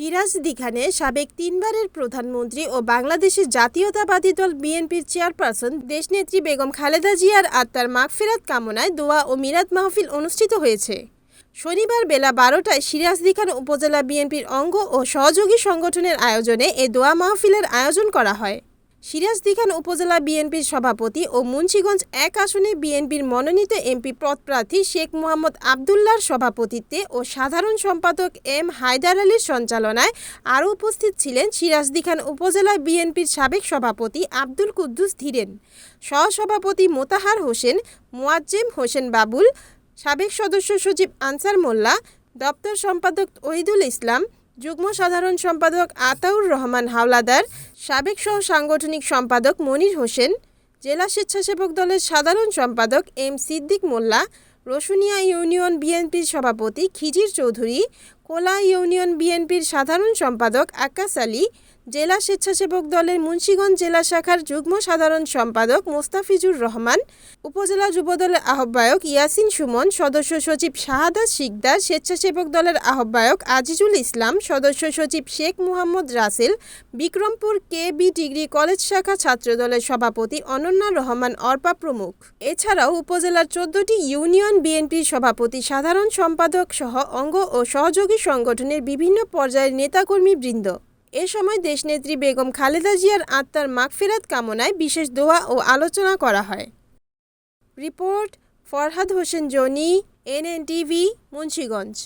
সিরাজদি দিখানে সাবেক তিনবারের প্রধানমন্ত্রী ও বাংলাদেশের জাতীয়তাবাদী দল বিএনপির চেয়ারপারসন দেশনেত্রী বেগম খালেদা জিয়ার আত্মার মাগফেরাত কামনায় দোয়া ও মিরাদ মাহফিল অনুষ্ঠিত হয়েছে। শনিবার বেলা বারোটায় সিরাজদিখান উপজেলা বিএনপির অঙ্গ ও সহযোগী সংগঠনের আয়োজনে এ দোয়া মাহফিলের আয়োজন করা হয়। সিরাজদি খান উপজেলা বিএনপির সভাপতি ও মুন্সীগঞ্জ এক আসনে বিএনপির মনোনীত এমপি পদপ্রার্থী শেখ মোহাম্মদ আবদুল্লাহর সভাপতিত্বে ও সাধারণ সম্পাদক এম হায়দার আলীর সঞ্চালনায় আরও উপস্থিত ছিলেন সিরাজদিখান উপজেলা বিএনপির সাবেক সভাপতি আব্দুল কুদ্দুস ধীরেন, সহসভাপতি মোতাহার হোসেন, মোয়াজ্জেম হোসেন বাবুল, সাবেক সদস্য সচিব আনসার মোল্লা, দপ্তর সম্পাদক ওহিদুল ইসলাম যুগ্ম সাধারণ সম্পাদক আতাউর রহমান হাওলাদার, সাবেক সহ সাংগঠনিক সম্পাদক মনির হোসেন, জেলা স্বেচ্ছাসেবক দলের সাধারণ সম্পাদক এম সিদ্দিক মোল্লা, রসুনিয়া ইউনিয়ন বিএনপির সভাপতি খিজির চৌধুরী কোলা ইউনিয়ন বিএনপির সাধারণ সম্পাদক আকাশ আলী, জেলা স্বেচ্ছাসেবক দলের মুন্সীগঞ্জ জেলা শাখার যুগ্ম সাধারণ সম্পাদক মোস্তাফিজুর রহমান, উপজেলা যুবদলের আহ্বায়ক ইয়াসিন সুমন, সদস্য সচিব শাহাদা শিকদার, স্বেচ্ছাসেবক দলের আহ্বায়ক আজিজুল ইসলাম, সদস্য সচিব Sheikh Muhammad Rasel, Bikrampur K B degree college শাখা ছাত্রদলের সভাপতি অনন্যা রহমান অর্পা প্রমুখ। এছাড়াও উপজেলার চোদ্দটি ইউনিয়ন বিএনপির সভাপতি, সাধারণ সম্পাদক সহ অঙ্গ ও সহযোগী সংগঠনের বিভিন্ন পর্যায়ের নেতাকর্মীবৃন্দ এ সময় দেশনেত্রী বেগম খালেদা জিয়ার আত্মার মাগফেরাত কামনায় বিশেষ দোয়া ও আলোচনা করা হয়। Report, Farhad Hossain Joni, NNTV, Munshiganj.